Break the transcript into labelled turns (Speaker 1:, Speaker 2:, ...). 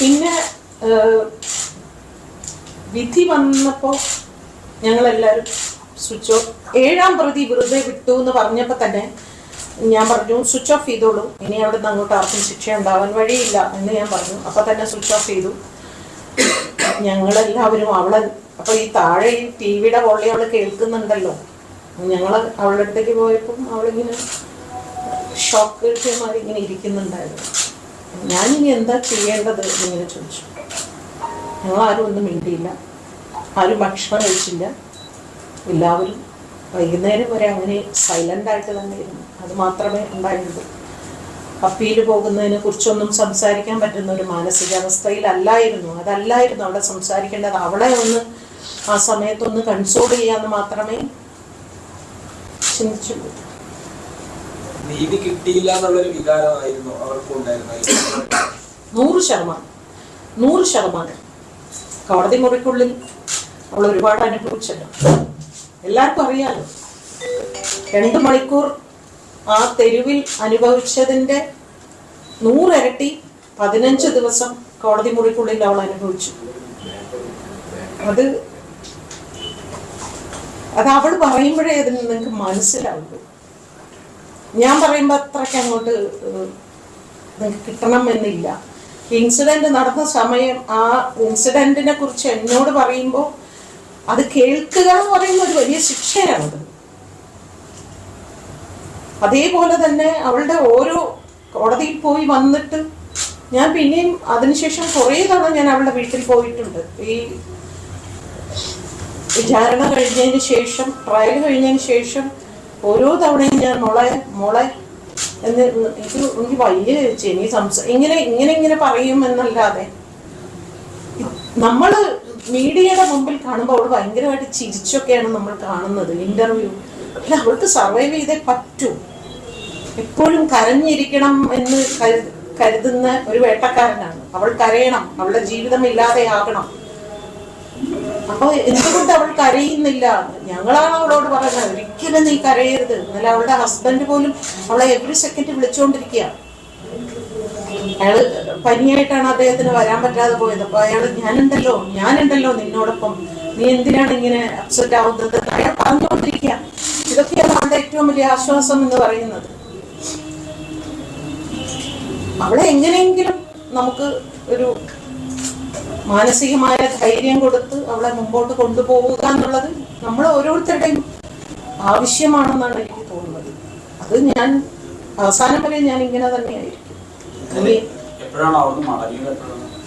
Speaker 1: പിന്നെ വിധി വന്നപ്പോൾ ഞങ്ങളെല്ലാവരും സ്വിച്ച് ഓഫ് ഏഴാം പ്രതി വെറുതെ വിട്ടു എന്ന് പറഞ്ഞപ്പോൾ തന്നെ ഞാൻ പറഞ്ഞു സ്വിച്ച് ഓഫ് ചെയ്തോളൂ. ഇനി അവിടെ നിന്ന് അങ്ങോട്ട് ആർക്കും ശിക്ഷ ഉണ്ടാവാൻ വഴിയില്ല എന്ന് ഞാൻ പറഞ്ഞു. അപ്പോൾ തന്നെ സ്വിച്ച് ഓഫ് ചെയ്തു. ഞങ്ങളെല്ലാവരും അവളെ അപ്പോൾ ഈ താഴെ ഈ ടി വിയുടെ പൊള്ളി അവൾ കേൾക്കുന്നുണ്ടല്ലോ. ഞങ്ങൾ അവളുടെ അടുത്തേക്ക് പോയപ്പം അവളിങ്ങനെ ഷോക്ക് കഴിച്ചമാരി ഇങ്ങനെ ഇരിക്കുന്നുണ്ടായിരുന്നു. ഞാനിനി എന്താ ചെയ്യേണ്ടത് എന്നിങ്ങനെ ചോദിച്ചു. ഞങ്ങൾ ആരും ഒന്നും മിണ്ടിയില്ല. ആരും ഭക്ഷണം കഴിച്ചില്ല. എല്ലാവരും വൈകുന്നേരം വരെ അങ്ങനെ സൈലന്റ് ആയിട്ട് തന്നെ ഇരുന്നു. അത് മാത്രമേ ഉണ്ടായിരുന്നുള്ളൂ. അപ്പീൽ പോകുന്നതിനെ കുറിച്ചൊന്നും സംസാരിക്കാൻ പറ്റുന്ന ഒരു മാനസികാവസ്ഥയിലല്ലായിരുന്നു. അതല്ലായിരുന്നു അവിടെ സംസാരിക്കേണ്ടത്. അവളെ ഒന്ന് ആ സമയത്തൊന്ന് കൺസോൾ ചെയ്യാന്ന് മാത്രമേ ചിന്തിച്ചുള്ളൂ.
Speaker 2: നീതി കിട്ടിയില്ല എന്നുള്ളൊരു വികാരമായിരുന്നു അവർക്ക് ഉണ്ടായിരുന്നത്
Speaker 1: നൂറ് ശതമാനം. നൂറ് ശതമാനം. കോടതി മുറിക്കുള്ളിൽ അവൾ ഒരുപാട് അനുഭവിച്ചല്ലോ. എല്ലാവർക്കും അറിയാലോ രണ്ട് മണിക്കൂർ ആ തെരുവിൽ അനുഭവിച്ചതിന്റെ നൂറിരട്ടി പതിനഞ്ച് ദിവസം കോടതി മുറിക്കുള്ളിൽ അവൾ അനുഭവിച്ചു. അത് അത് അവൾ പറയുമ്പോഴേ അതിന് നിങ്ങൾക്ക് മനസ്സിലാവുള്ളൂ. ഞാൻ പറയുമ്പോൾ അത്രയ്ക്ക് അങ്ങോട്ട് കിട്ടണം എന്നില്ല ഇൻസിഡന്റ് നടന്ന സമയം ആ ഇൻസിഡന്റിനെ കുറിച്ച് എന്നോട് പറയുമ്പോൾ അത് കേൾക്കുക എന്ന് പറയുന്ന ഒരു വലിയ ശിക്ഷയാണത്. അതേപോലെ തന്നെ അവളുടെ ഓരോ കോടതിയിൽ പോയി വന്നിട്ട് ഞാൻ പിന്നെയും അതിനുശേഷം കുറേ തവണ ഞാൻ അവളുടെ വീട്ടിൽ പോയിട്ടുണ്ട്. ഈ വിചാരണ കഴിഞ്ഞതിന് ശേഷം ട്രയൽ കഴിഞ്ഞതിന് ശേഷം ഓരോ തവണയും ഞാൻ മോളെ മോളെ എന്ന് എനിക്ക് എനിക്ക് വലിയ ചെനി സംസാ ഇങ്ങനെ ഇങ്ങനെ ഇങ്ങനെ പറയും എന്നല്ലാതെ. നമ്മൾ മീഡിയയുടെ മുമ്പിൽ കാണുമ്പോൾ അവൾ ഭയങ്കരമായിട്ട് ചിരിച്ചൊക്കെയാണ് നമ്മൾ കാണുന്നത് ഇന്റർവ്യൂ അല്ല അവൾക്ക് സർവൈവ് ചെയ്തേ പറ്റൂ. എപ്പോഴും കരഞ്ഞിരിക്കണം എന്ന് കരു- കരുതുന്ന ഒരു വേട്ടക്കാരനാണ്. അവൾ കരയണം അവളുടെ ജീവിതം ഇല്ലാതെയാകണം. അപ്പൊ എന്തുകൊണ്ട് അവൾ കരയുന്നില്ല? ഞങ്ങളാണ് അവളോട് പറയുന്നത്. ഒരിക്കലും നീ കരയരുത്. എന്നാലും അവളുടെ ഹസ്ബൻഡ് പോലും അവളെ എവറി സെക്കൻഡ് വിളിച്ചുകൊണ്ടിരിക്കുക അയാൾ പനിയായിട്ടാണ് അദ്ദേഹത്തിന് വരാൻ പറ്റാതെ പോയത്. അപ്പൊ അയാൾ ഞാനുണ്ടല്ലോ ഞാനുണ്ടല്ലോ നിന്നോടൊപ്പം. നീ എന്തിനാണ് ഇങ്ങനെ അപ്സെറ്റ് ആവുന്നത്? അയാൾ പറഞ്ഞുകൊണ്ടിരിക്കുക ഇതൊക്കെയാണ് അവളുടെ ഏറ്റവും വലിയ ആശ്വാസം എന്ന് പറയുന്നത്. അവളെ എങ്ങനെയെങ്കിലും നമുക്ക് ഒരു മാനസികമായ ധൈര്യം കൊടുത്ത് അവളെ മുമ്പോട്ട് കൊണ്ടുപോവുക എന്നുള്ളത് നമ്മൾ ഓരോരുത്തരുടെയും ആവശ്യമാണെന്നാണ് എനിക്ക് തോന്നുന്നത്. അത് ഞാൻ അവസാനം വരെ ഞാൻ ഇങ്ങനെ തന്നെയായിരിക്കും.
Speaker 3: എപ്പോഴാണ്